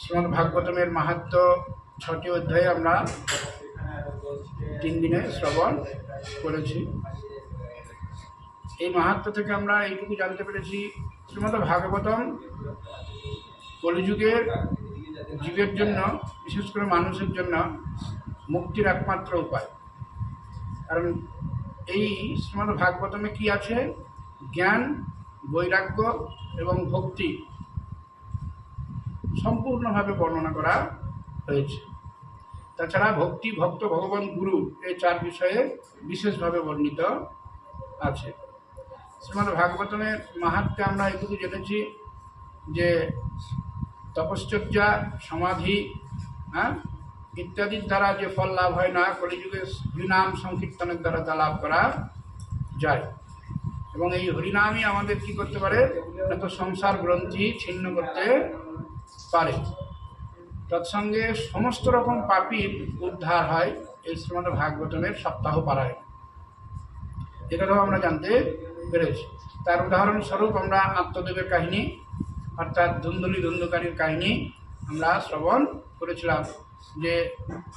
শ্রীমদ ভাগবতমের মাহাত্ম ছটি অধ্যায়ে আমরা তিন দিনে শ্রবণ করেছি। এই মাহাত্ম থেকে আমরা এইটুকু জানতে পেরেছি, শ্রীমদ ভাগবতম কলিযুগের জীবের জন্য, বিশেষ করে মানুষের জন্য মুক্তির একমাত্র উপায়। কারণ এই শ্রীমদ ভাগবতমে কি আছে? জ্ঞান বৈরাগ্য এবং ভক্তি সম্পূর্ণভাবে বর্ণনা করা হয়েছে। তাছাড়া ভক্তি, ভক্ত, ভগবান, গুরু এই চার বিষয়ে বিশেষভাবে বর্ণিত আছে। শ্রীমদ ভাগবতমের মাহাত্মে আমরা এটুকু জেনেছি যে তপশ্চর্যা, সমাধি হ্যাঁ ইত্যাদির দ্বারা যে ফল লাভ হয় না কলিযুগে হরিনাম সংকীর্তনের দ্বারা তা লাভ করা যায়। এবং এই হরিনামই আমাদের কি করতে পারে? না তো সংসার গ্রন্থি ছিন্ন করতে পারে। তৎসঙ্গে সমস্ত রকম পাপীর উদ্ধার হয় এই শ্রীমদ ভাগবতমের সপ্তাহ পাড়ায় এটাও আমরা জানতে পেরেছি। তার উদাহরণস্বরূপ আমরা আত্মদেবের কাহিনী, অর্থাৎ ধুন্দুলি ধুন্দুকারীর কাহিনী আমরা শ্রবণ করেছিলাম যে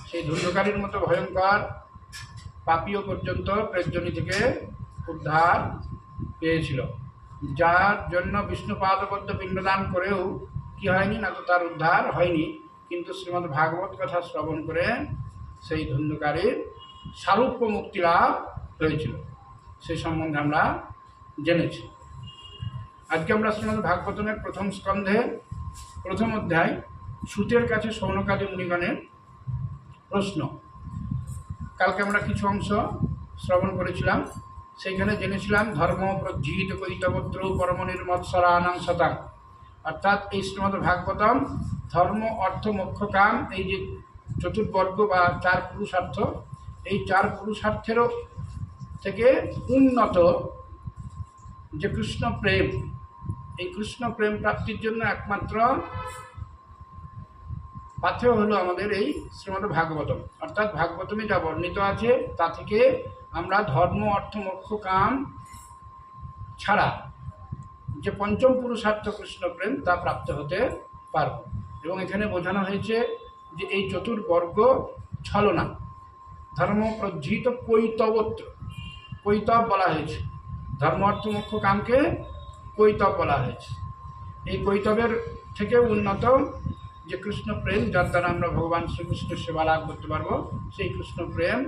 সেই ধুন্দুকারীর মতো ভয়ঙ্কর পাপীয় পর্যন্ত প্রেজনী থেকে উদ্ধার পেয়েছিল। যার জন্য বিষ্ণু পাদপদ্ম পিণ্ডদান করেও কি হয়নি না তো তার উদ্ধার হয়নি, কিন্তু শ্রীমদ্ ভাগবত কথা শ্রবণ করে সেই ধুন্ধকারীর সারূপ্য মুক্তি লাভ হয়েছিল। সেই সম্বন্ধে আমরা জেনেছি। আজকে আমরা শ্রীমদ্ ভাগবতমের প্রথম স্কন্ধে, প্রথম অধ্যায়, সুতের কাছে সৌনকাদি মুনিগণের প্রশ্ন। কালকে আমরা কিছু অংশ শ্রবণ করেছিলাম। সেইখানে জেনেছিলাম ধর্ম প্রজ্জিত কৈতবত্র পরমনির মৎসরানাং শতাং অর্থাৎ এই শ্রীমদ ভাগবতম ধর্ম, অর্থ, মোক্ষ, কাম, এই যে চতুর্বর্গ বা চার পুরুষার্থ, এই চার পুরুষার্থেরও থেকে উন্নত যে কৃষ্ণ প্রেম, এই কৃষ্ণ প্রেম প্রাপ্তির জন্য একমাত্র পাথেয় হলো আমাদের এই শ্রীমদ ভাগবতম। অর্থাৎ ভাগবতমে যা বর্ণিত আছে, তা থেকে আমরা ধর্ম, অর্থ, মোক্ষ, কাম ছাড়া যে পঞ্চম পুরুষার্থ কৃষ্ণ প্রেম তা প্রাপ্ত হতে পারব। এবং এখানে বোঝানো হয়েছে যে এই চতুর্বর্গ ছলনা, ধর্ম প্রজ্জিত কৈতবত্র, কৈতব বলা হয়েছে। ধর্ম, অর্থ মুখ্য কামকে কৈতব বলা হয়েছে। এই কৈতবের থেকে উন্নত যে কৃষ্ণ প্রেম, যার দ্বারা আমরা ভগবান শ্রীকৃষ্ণের সেবা লাভ করতে পারব, সেই কৃষ্ণ প্রেম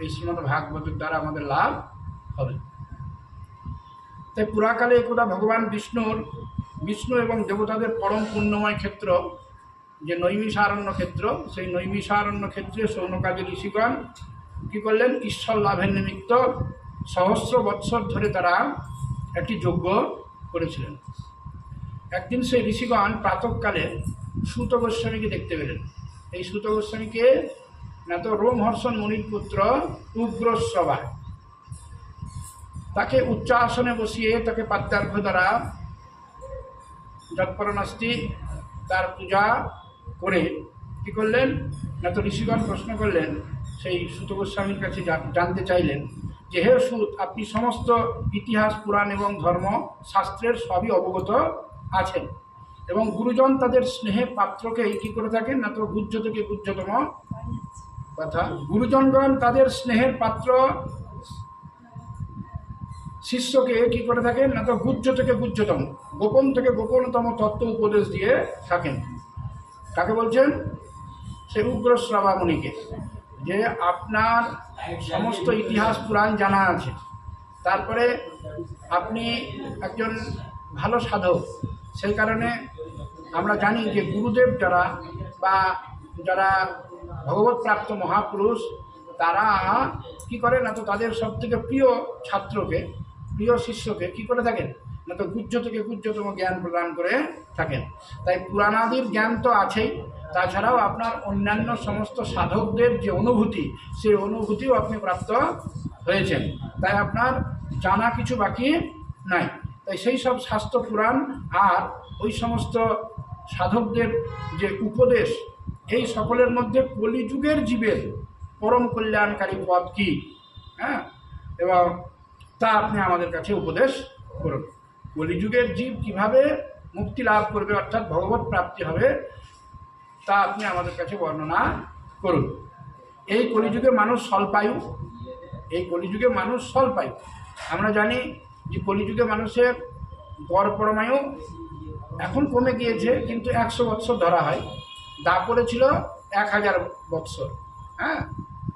এই শ্রীমদ ভাগবতের দ্বারা আমাদের লাভ হবে। তাই পুরাকালে একদা ভগবান বিষ্ণুর, বিষ্ণু এবং দেবতাদের পরম পুণ্যময় ক্ষেত্র, যে নৈমিষারণ্য ক্ষেত্র, সেই নৈমিষারণ্য ক্ষেত্রে সৌনকাজী ঋষিগণ কী করলেন? ঈশ্বর লাভের নিমিত্ত সহস্র বৎসর ধরে তারা একটি যজ্ঞ করেছিলেন। একদিন সেই ঋষিগণ প্রাতকালে সুত গোস্বামীকে দেখতে পেলেন। এই সুত গোস্বামীকে না তো রোমহর্ষণ মুনির পুত্র উগ্রস্বভা তাকে উচ্চ আসনে বসিয়ে তাকে পাত্যার্ঘ দ্বারা যৎপরণাস্তি তার পূজা করে কি করলেন? না তো ঋষিগণ প্রশ্ন করলেন, সেই সুত গোস্বামীর কাছে জানতে চাইলেন যে, হে সুত, আপনি সমস্ত ইতিহাস, পুরাণ এবং ধর্ম শাস্ত্রের সবই অবগত আছেন এবং গুরুজন তাদের স্নেহে পাত্রকেই কী করে থাকেন? না তো গুজ্জ থেকে গুজ্জতম কথা গুরুজনগণ তাদের স্নেহের পাত্র। শিষ্যকে কি করে থাকেন? না তো গুজ্জ থেকে গুজ্জতম গোপন থেকে গোপনতম তত্ত্ব উপদেশ দিয়ে থাকেন। কাকে বলছেন? সে উগ্র শ্রাবামণিকে যে আপনার সমস্ত ইতিহাস পুরাণ জানা আছে। তারপরে আপনি একজন ভালো সাধক, সেই কারণে আমরা জানি যে গুরুদেব যারা বা যারা ভগবত প্রাপ্ত মহাপুরুষ, তারা কি করে? না তো তাদের সব থেকে প্রিয় ছাত্রকে, প্রিয় শিষ্যকে কি করে থাকেন? না তো গুজ্জ থেকে গুজ্জতম জ্ঞান প্রদান করে থাকেন। তাই পুরাণাদির জ্ঞান তো আছেই। তাছাড়াও আপনার অন্যান্য সমস্ত সাধকদের যে অনুভূতি, সেই অনুভূতিও আপনি প্রাপ্ত হয়েছেন। তাই আপনার জানা কিছু বাকি নাই। তাই সেই সব শাস্ত্র পুরাণ আর ওই সমস্ত সাধকদের যে উপদেশ এই সকলের মধ্যে কলিযুগের জীবের পরম কল্যাণকারী পথ কী? হ্যাঁ? এবং তা আপনি আমাদের কাছে উপদেশ করুন। কলিযুগের জীব কীভাবে মুক্তি লাভ করবে, অর্থাৎ ভগবত প্রাপ্তি হবে, তা আপনি আমাদের কাছে বর্ণনা করুন। এই কলিযুগে মানুষ স্বল্পায়ু। এই কলিযুগে মানুষ স্বল্পায়ু। আমরা জানি যে কলিযুগে মানুষের গড় পরমায়ু এখন কমে গিয়েছে, কিন্তু একশো বৎসর ধরা হয়। দাপরে ছিল এক হাজার বৎসর হ্যাঁ?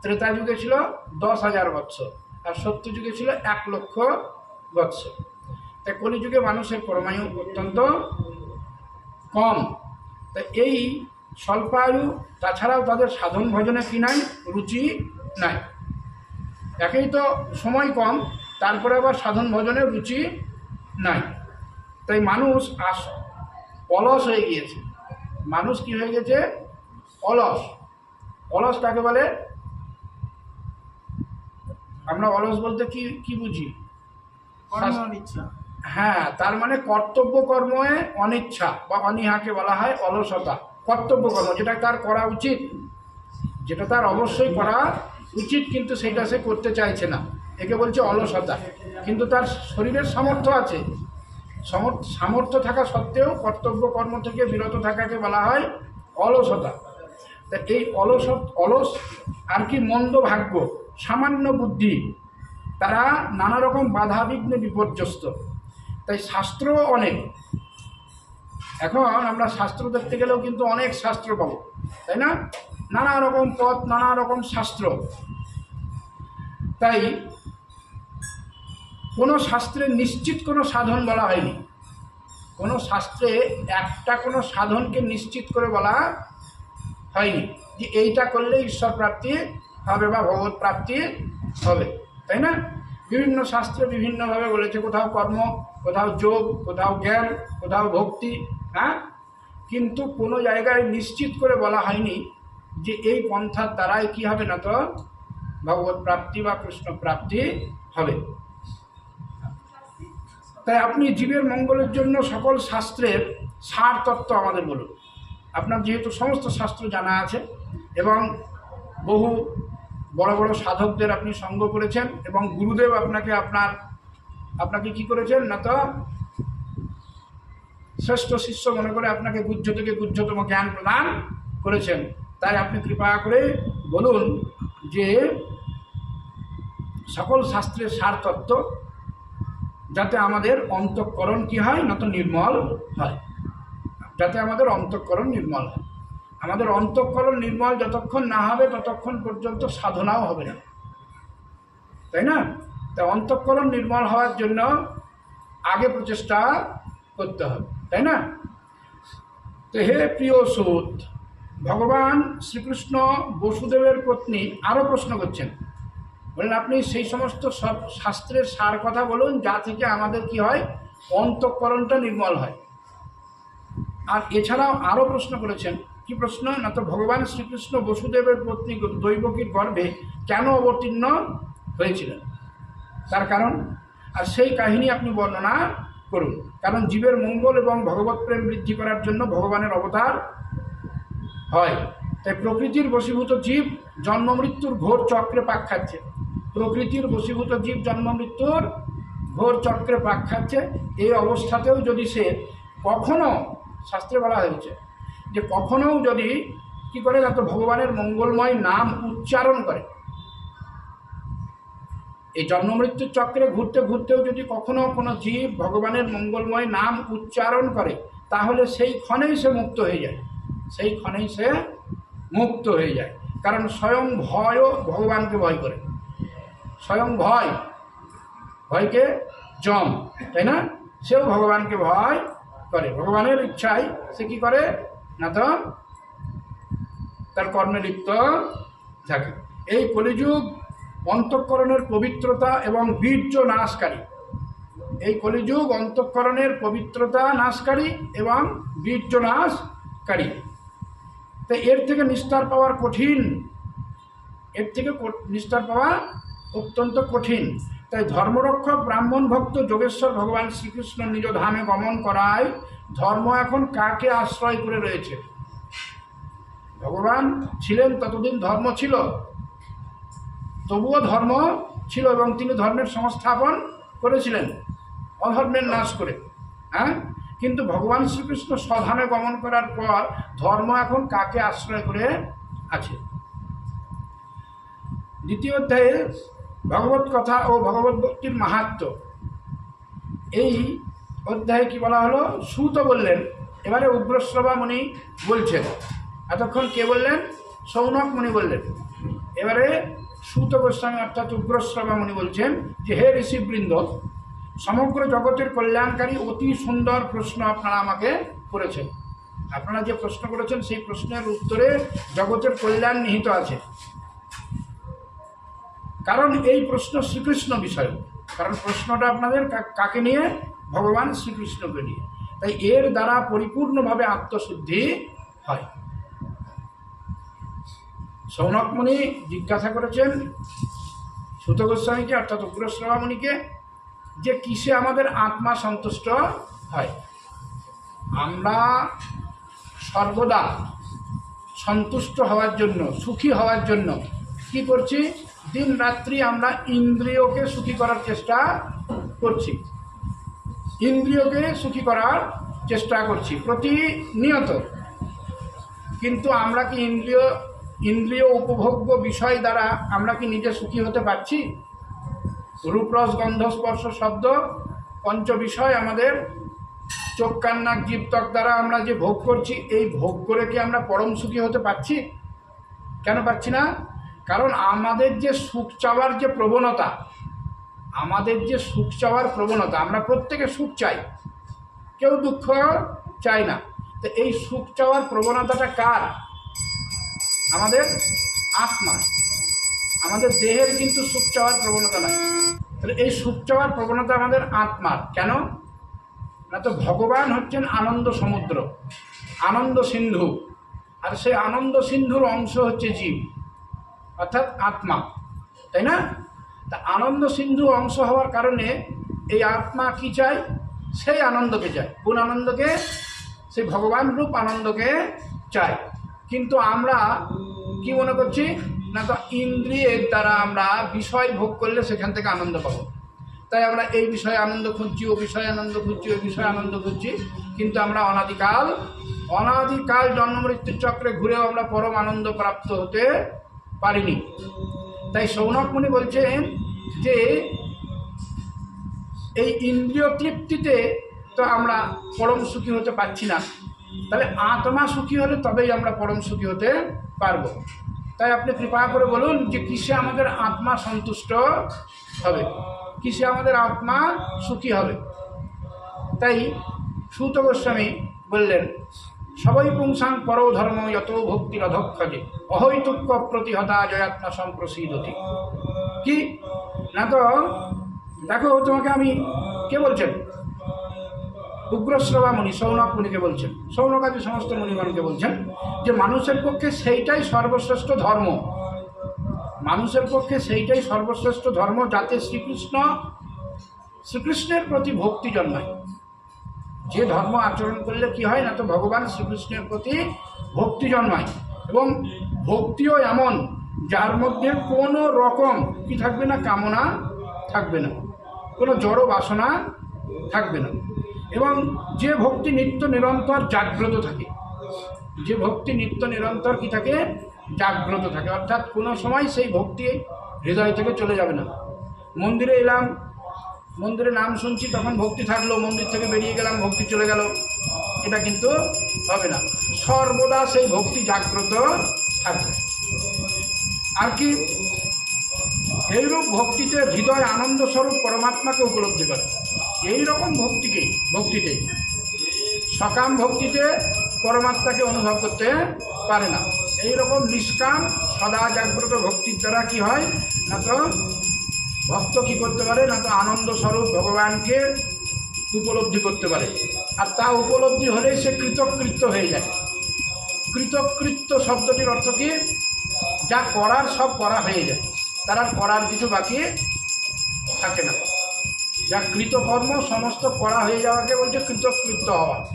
ত্রেতা যুগে ছিল দশ হাজার বৎসর আর সত্য যুগে ছিল এক লক্ষ বৎসর। তাই কলিযুগে মানুষের পরমায়ু অত্যন্ত কম। তা এই স্বল্পায়ু, তাছাড়াও তাদের সাধন ভজনে কি নাই, রুচি নাই। একেই তো সময় কম, তারপরে আবার সাধন ভজনে রুচি নাই। তাই মানুষ আস অলস হয়ে গিয়েছে। মানুষ কি হয়ে গেছে? অলস। অলস কাকে বলে? আমরা অলস বলতে কি কি বুঝি? হ্যাঁ তার মানে কর্তব্য কর্মে অনিচ্ছা বা অনীহাকে বলা হয় অলসতা। কর্তব্য কর্ম যেটা তার করা উচিত। যেটা তার অবশ্যই করা উচিত কিন্তু সেটা সে করতে চাইছে না। একে বলছে অলসতা। কিন্তু তার শরীরের সামর্থ্য আছে। সামর্থ্য থাকা সত্ত্বেও কর্তব্য কর্ম থেকে বিরত থাকাকে বলা হয় অলসতা। তা এই অলস অলস আর কি মন্দ ভাগ্য, সামান্য বুদ্ধি, তারা নানা রকম বাধা বিপর্যস্ত। তাই শাস্ত্র অনেক। এখন আমরা শাস্ত্র দেখতে গেলেও কিন্তু অনেক শাস্ত্র পাবো, তাই না? নানা রকম পথ নানা রকম শাস্ত্র। তাই কোনো শাস্ত্রে নিশ্চিত কোনো সাধন বলা হয়নি। কোনো শাস্ত্রে একটা কোনো সাধনকে নিশ্চিত করে বলা হয়নি যে এইটা করলে ঈশ্বর প্রাপ্তি হবে বা ভগবত প্রাপ্তি হবে, তাই না? বিভিন্ন শাস্ত্রে বিভিন্নভাবে বলেছে, কোথাও কর্ম, কোথাও যোগ, কোথাও জ্ঞান, কোথাও ভক্তি হ্যাঁ? কিন্তু কোনো জায়গায় নিশ্চিত করে বলা হয়নি যে এই পন্থার দ্বারাই কি হবে না তো ভগবত প্রাপ্তি বা কৃষ্ণ প্রাপ্তি হবে। তাই আপনি জীবের মঙ্গলের জন্য সকল শাস্ত্রের সার তত্ত্ব আমাদের বলুন। আপনার যেহেতু সমস্ত শাস্ত্র জানা আছে এবং বহু বড় বড় সাধকদের আপনি সঙ্গ করেছেন এবং গুরুদেব আপনাকে আপনার, আপনাকে কি করেছেন? না তো শ্রেষ্ঠ শিষ্য মনে করে আপনাকে গুহ্য থেকে গুহ্যতম জ্ঞান প্রদান করেছেন। তাই আপনি কৃপা করে বলুন যে সকল শাস্ত্রের সার তত্ত্ব যাতে আমাদের অন্তঃকরণ কি হয়? না তো নির্মল হয়। যাতে আমাদের অন্তঃকরণ নির্মল হয়। আমাদের অন্তঃকরণ নির্মল যতক্ষণ না হবে, ততক্ষণ পর্যন্ত সাধনাও হবে না। তাই না? তা অন্তঃকরণ নির্মল হওয়ার জন্য আগে প্রচেষ্টা করতে হবে। তাই না? তো হে প্রিয় সুত ভগবান শ্রীকৃষ্ণ বসুদেবের পত্নী আরও প্রশ্ন করছেন। বলেন, আপনি সেই সমস্ত সব শাস্ত্রের সার কথা বলুন, যা থেকে আমাদের কি হয়? অন্তঃকরণটা নির্মল হয়। আর এছাড়াও আরও প্রশ্ন করেছেন, কি প্রশ্ন? না তো ভগবান শ্রীকৃষ্ণ বসুদেবের পত্নী দৈবকীর গর্ভে কেন অবতীর্ণ হয়েছিলেন? তার কারণ? আর সেই কাহিনী আপনি বর্ণনা করুন, কারণ জীবের মঙ্গল এবং ভগবত প্রেম বৃদ্ধি করার জন্য ভগবানের অবতার হয়। তাই প্রকৃতির বশীভূত জীব জন্ম মৃত্যুর ঘোর চক্রে পাক খাচ্ছে। প্রকৃতির বশীভূত জীব জন্ম মৃত্যুর ঘোর চক্রে পাক খাচ্ছে। এই অবস্থাতেও যদি সে কখনো, শাস্ত্রে বলা হয়েছে যে কখনো যদি কি করে না তো ভগবানের মঙ্গলময় নাম উচ্চারণ করে। এই জন্ম মৃত্যুর চক্রে ঘুরতে ঘুরতেও যদি কখনো কোনো জীব ভগবানের মঙ্গলময় নাম উচ্চারণ করে, তাহলে সেই ক্ষণেই সে মুক্ত হয়ে যায়। সেই ক্ষণেই সে মুক্ত হয়ে যায়। কারণ স্বয়ং ভয়ও ভগবানকে ভয় করে। স্বয়ং ভয়। ভয়কে জম, তাই না? সেও ভগবানকে ভয় করে। ভগবানের ইচ্ছায় সে কি করে? না তো? তার কর্মে লিপ্ত থাকে। এই কলিযুগ অন্তঃকরণের পবিত্রতা এবং বীর্য নাশকারী। এই কলিযুগ অন্তঃকরণের পবিত্রতা নাশকারী এবং বীর্য নাশকারী। তাই এর থেকে নিস্তার পাওয়ার কঠিন। এর থেকে নিস্তার পাওয়া অত্যন্ত কঠিন। তাই ধর্মরক্ষক ব্রাহ্মণ ভক্ত যোগেশ্বর ভগবান শ্রীকৃষ্ণ নিজ ধামে গমন করায় ধর্ম এখন কাকে আশ্রয় করে রয়েছে? ভগবান ছিলেন ততদিন ধর্ম ছিল। তবুও ধর্ম ছিল এবং তিনি ধর্মের সংস্থাপন করেছিলেন। অধর্মের নাশ করে হ্যাঁ? কিন্তু ভগবান শ্রীকৃষ্ণ স্বধামে গমন করার পর ধর্ম এখন কাকে আশ্রয় করে আছে? দ্বিতীয় অধ্যায়ে ভগবত কথা ও ভগবত ভক্তির মাহাত্ম। এই অধ্যায়ে কি বলা হলো? সুত বললেন। এবারে উগ্রশ্রবা মুনি বলছেন। এতক্ষণ কে বললেন? সৌনক মুনি বললেন। এবারে সুত গোস্বামী অর্থাৎ উগ্রশ্রবা মুনি বলছেন যে, হে ঋষিবৃন্দ, সমগ্র জগতের কল্যাণকারী অতি সুন্দর প্রশ্ন আপনারা আমাকে করেছেন। আপনারা যে প্রশ্ন করেছেন, সেই প্রশ্নের উত্তরে জগতের কল্যাণ নিহিত আছে। কারণ এই প্রশ্ন শ্রীকৃষ্ণ বিষয়। কারণ প্রশ্নটা আপনাদের কাকে নিয়ে? ভগবান শ্রীকৃষ্ণকে নিয়ে। তাই এর দ্বারা পরিপূর্ণভাবে আত্মশুদ্ধি হয়। সৌনক মুনি জিজ্ঞাসা করেছেন সুত গোস্বামীকে, অর্থাৎ উগ্রশ্রবা মুনিকে, যে কিসে আমাদের আত্মা সন্তুষ্ট হয়? আমরা সর্বদা সন্তুষ্ট হওয়ার জন্য, সুখী হওয়ার জন্য কি করছি? দিন রাত্রি আমরা ইন্দ্রিয়কে সুখী করার চেষ্টা করছি। ইন্দ্রিয়কে সুখী করার চেষ্টা করছি, প্রতিনিয়ত। কিন্তু আমরা কি ইন্দ্রিয় ইন্দ্রিয় উপভোগ্য বিষয় দ্বারা আমরা কি নিজে সুখী হতে পারছি? রূপরস গন্ধ স্পর্শ শব্দ পঞ্চ বিষয় আমাদের চোখ, কান, নাক জীব ত্বক দ্বারা আমরা যে ভোগ করছি, এই ভোগ করে কি আমরা পরম সুখী হতে পারছি? কেন পাচ্ছি না? কারণ আমাদের যে সুখ চাওয়ার যে প্রবণতা, আমাদের যে সুখ চাওয়ার প্রবণতা, আমরা প্রত্যেকে সুখ চাই। কেউ দুঃখ চাই না। তো এই সুখ চাওয়ার প্রবণতাটা কার? আমাদের আত্মা। আমাদের দেহের কিন্তু সুখ চাওয়ার প্রবণতা নাই। তাহলে এই সুখ চাওয়ার প্রবণতা আমাদের আত্মার। কেন? না তো ভগবান হচ্ছেন আনন্দ সমুদ্র, আনন্দ সিন্ধু। আর সেই আনন্দ সিন্ধুর অংশ হচ্ছে জীব। অর্থাৎ আত্মা, তাই না? তা আনন্দ সিন্ধু অংশ হওয়ার কারণে এই আত্মা কি চায়? সেই আনন্দকে চায়। কোন আনন্দকে? সেই ভগবান রূপ আনন্দকে চায়। কিন্তু আমরা কি মনে করছি? না তো ইন্দ্রিয়ের দ্বারা আমরা বিষয় ভোগ করলে সেখান থেকে আনন্দ পাবো। তাই আমরা এই বিষয়ে আনন্দ খুঁজছি, ও বিষয়ে আনন্দ খুঁজছি, ওই বিষয়ে আনন্দ খুঁজছি। কিন্তু আমরা অনাদিকাল অনাদিকাল জন্ম মৃত্যুর চক্রে ঘুরেও আমরা পরম আনন্দ প্রাপ্ত হতে পারিনি। তাই সৌনক মুনি বলছেন যে, এই ইন্দ্রিয় তৃপ্তিতে তো আমরা পরম সুখী হতে পারছি না। তাহলে আত্মা সুখী হলে তবেই আমরা পরম সুখী হতে পারব। তাই আপনি কৃপা করে বলুন যে, কিসে আমাদের আত্মা সন্তুষ্ট হবে? কিসে আমাদের আত্মা সুখী হবে? তাই সুত গোস্বামী বললেন সবই পুংসাং পর ধর্ম যত ভক্তির অধক্ষজে অহৈতুক্য প্রতিহতা জয়াত্মা সম্প্রসিদতি। কি? না তো? দেখো, তোমাকে আমি কে বলছেন? উগ্রশ্রবা মুনি, সৌনক মুনিকে বলছেন। সৌনকাদি সমস্ত মুনিগণকে বলছেন যে, মানুষের পক্ষে সেইটাই সর্বশ্রেষ্ঠ ধর্ম। মানুষের পক্ষে সেইটাই সর্বশ্রেষ্ঠ ধর্ম যাতে শ্রীকৃষ্ণ, শ্রীকৃষ্ণের প্রতি ভক্তি জন্মায়। যে ধর্ম আচরণ করলে কি হয় না, তো ভগবান শ্রীকৃষ্ণের প্রতি ভক্তি জন্মায়। এবং ভক্তিও এমন, যার মধ্যে কোনো রকম কি থাকবে না, কামনা থাকবে না, কোনো জড় বাসনা থাকবে না। এবং যে ভক্তি নিত্য নিরন্তর জাগ্রত থাকে, যে ভক্তি নিত্য নিরন্তর কি থাকে, জাগ্রত থাকে। অর্থাৎ কোনো সময় সেই ভক্তি হৃদয় থেকে চলে যাবে না। মন্দিরে এলাম মন্দিরে নাম শুনছি, তখন ভক্তি থাকল, মন্দির থেকে বেরিয়ে গেলাম, ভক্তি চলে গেল। এটা কিন্তু হবে না। সর্বদা সেই ভক্তি জাগ্রত থাকবে। আর কি? এইরূপ ভক্তিতে হৃদয় আনন্দ স্বরূপ পরমাত্মাকে উপলব্ধি করে। এই রকম ভক্তিকে, ভক্তিতে। সকাম ভক্তিতে পরমাত্মাকে অনুভব করতে পারে না। এই রকম নিষ্কাম, সদা জাগ্রত ভক্তির দ্বারা কি হয়? না তো ভক্ত কি করতে পারে? না তো আনন্দ স্বরূপ ভগবানকে উপলব্ধি করতে পারে। আর তা উপলব্ধি হলে সে কৃতকৃত্য হয়ে যায়। কৃতকৃত্য শব্দটির অর্থ কি? যা করার সব করা হয়ে যায়। তার আর করার কিছু বাকি থাকে না। যা কৃতকর্ম সমস্ত করা হয়ে যাওয়াকে বলছে কৃতকৃত্য হওয়া।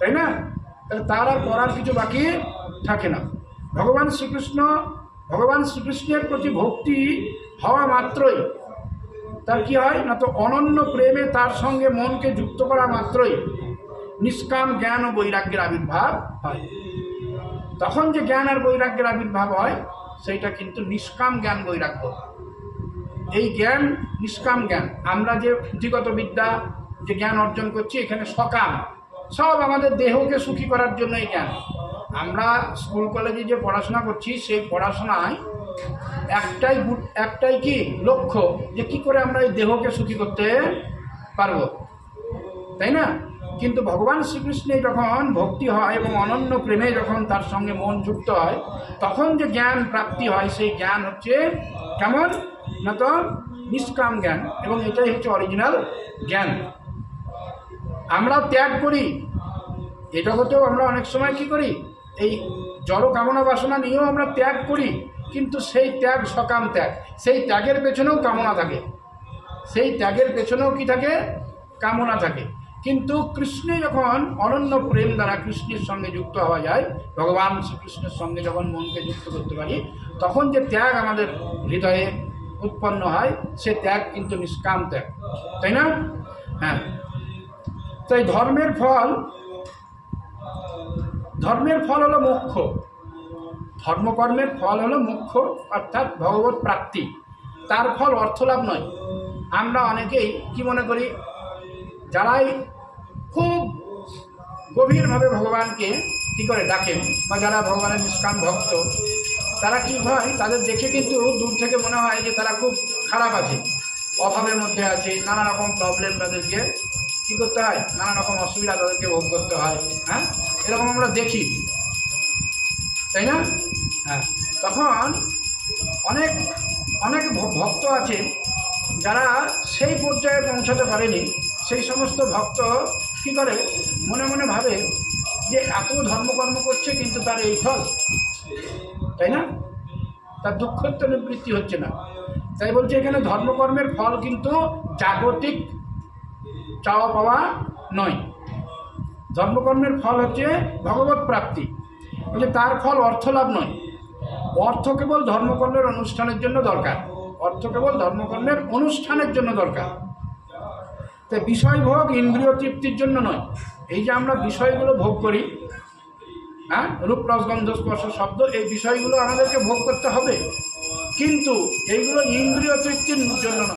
তাই না? তাহলে তার আর করার কিছু বাকি থাকে না। ভগবান শ্রীকৃষ্ণ ভগবান শ্রীকৃষ্ণের প্রতি ভক্তি হওয়া মাত্রই। তার কি হয়? না তো অনন্য প্রেমে তার সঙ্গে মনকে যুক্ত করা মাত্রই নিষ্কাম জ্ঞান ও বৈরাগ্যের আবির্ভাব হয়। তখন যে জ্ঞান আর বৈরাগ্যের আবির্ভাব হয়, সেইটা কিন্তু নিষ্কাম জ্ঞান বৈরাগ্য। এই জ্ঞান নিষ্কাম জ্ঞান। আমরা যে পুঁথিগত বিদ্যা, যে জ্ঞান অর্জন করছি, এখানে সকাম। সব আমাদের দেহকে সুখী করার জন্য এই জ্ঞান। আমরা স্কুল কলেজে যে পড়াশোনা করছি, সেই পড়াশোনায় একটাই একটাই কি? লক্ষ্য যে কি করে আমরা এই দেহকে সুখী করতে পারব। তাই না? কিন্তু ভগবান শ্রীকৃষ্ণের যখন ভক্তি হয় এবং অনন্য প্রেমে যখন তার সঙ্গে মন যুক্ত হয়, তখন যে জ্ঞান প্রাপ্তি হয়, সেই জ্ঞান হচ্ছে কেমন? না তো নিষ্কাম জ্ঞান এবং এটাই হচ্ছে অরিজিনাল জ্ঞান। আমরা ত্যাগ করি। এ জগতেও আমরা অনেক সময় কি করি? এই জড় কামনা বাসনা নিয়েও আমরা ত্যাগ করি, কিন্তু সেই ত্যাগ সকাম ত্যাগ। সেই ত্যাগের পেছনেও কামনা থাকে। সেই ত্যাগের পেছনেও কি থাকে? কামনা থাকে। কিন্তু কৃষ্ণে যখন অনন্য প্রেম দ্বারা কৃষ্ণের সঙ্গে যুক্ত হওয়া যায়, ভগবান শ্রীকৃষ্ণের সঙ্গে যখন মনকে যুক্ত করতে পারি, তখন যে ত্যাগ আমাদের হৃদয়ে উৎপন্ন হয়, সে ত্যাগ কিন্তু নিষ্কাম ত্যাগ। তাই না? হ্যাঁ। তাই ধর্মের ফল ধর্মের ফল হলো মোক্ষ। ধর্মকর্মের ফল হলো মোক্ষ, অর্থাৎ ভগবত প্রাপ্তি। তার ফল অর্থলাভ নয়। আমরা অনেকেই কি মনে করি? যারাই খুব গভীরভাবে ভগবানকে কি করে ডাকেন বা যারা ভগবানের নিষ্কাম ভক্ত, তারা কি হয়? তাদের দেখে কিন্তু দূর থেকে মনে হয় যে তারা খুব খারাপ আছে। অভাবের মধ্যে আছে নানা রকম প্রবলেম তাদেরকে কী করতে হয়? নানা রকম অসুবিধা তাদেরকে ভোগ করতে হয় হ্যাঁ? এরকম আমরা দেখি। তাই না? হ্যাঁ। তখন অনেক অনেক ভক্ত আছে যারা সেই পর্যায়ে পৌঁছাতে পারেনি। সেই সমস্ত ভক্ত কি করে? মনে মনে ভাবে যে এত ধর্মকর্ম করছে কিন্তু তার এই ফল। তাই না? তার দুঃখের তো নিবৃত্তি হচ্ছে না। তাই বলছে এখানে ধর্মকর্মের ফল কিন্তু জাগতিক চাওয়া পাওয়া নয়। ধর্মকর্মের ফল হচ্ছে ভগবত প্রাপ্তি। বলছে, তার ফল অর্থলাভ নয়। অর্থ কেবল ধর্মকর্মের অনুষ্ঠানের জন্য দরকার। অর্থ কেবল ধর্মকর্মের অনুষ্ঠানের জন্য দরকার। তো বিষয় ভোগ ইন্দ্রিয় তৃপ্তির জন্য নয়। এই যে আমরা বিষয়গুলো ভোগ করি হ্যাঁ রূপ রসগন্ধ স্পর্শ, শব্দ, এই বিষয়গুলো আমাদেরকে ভোগ করতে হবে। কিন্তু এইগুলো ইন্দ্রিয় তৃপ্তির জন্য নয়।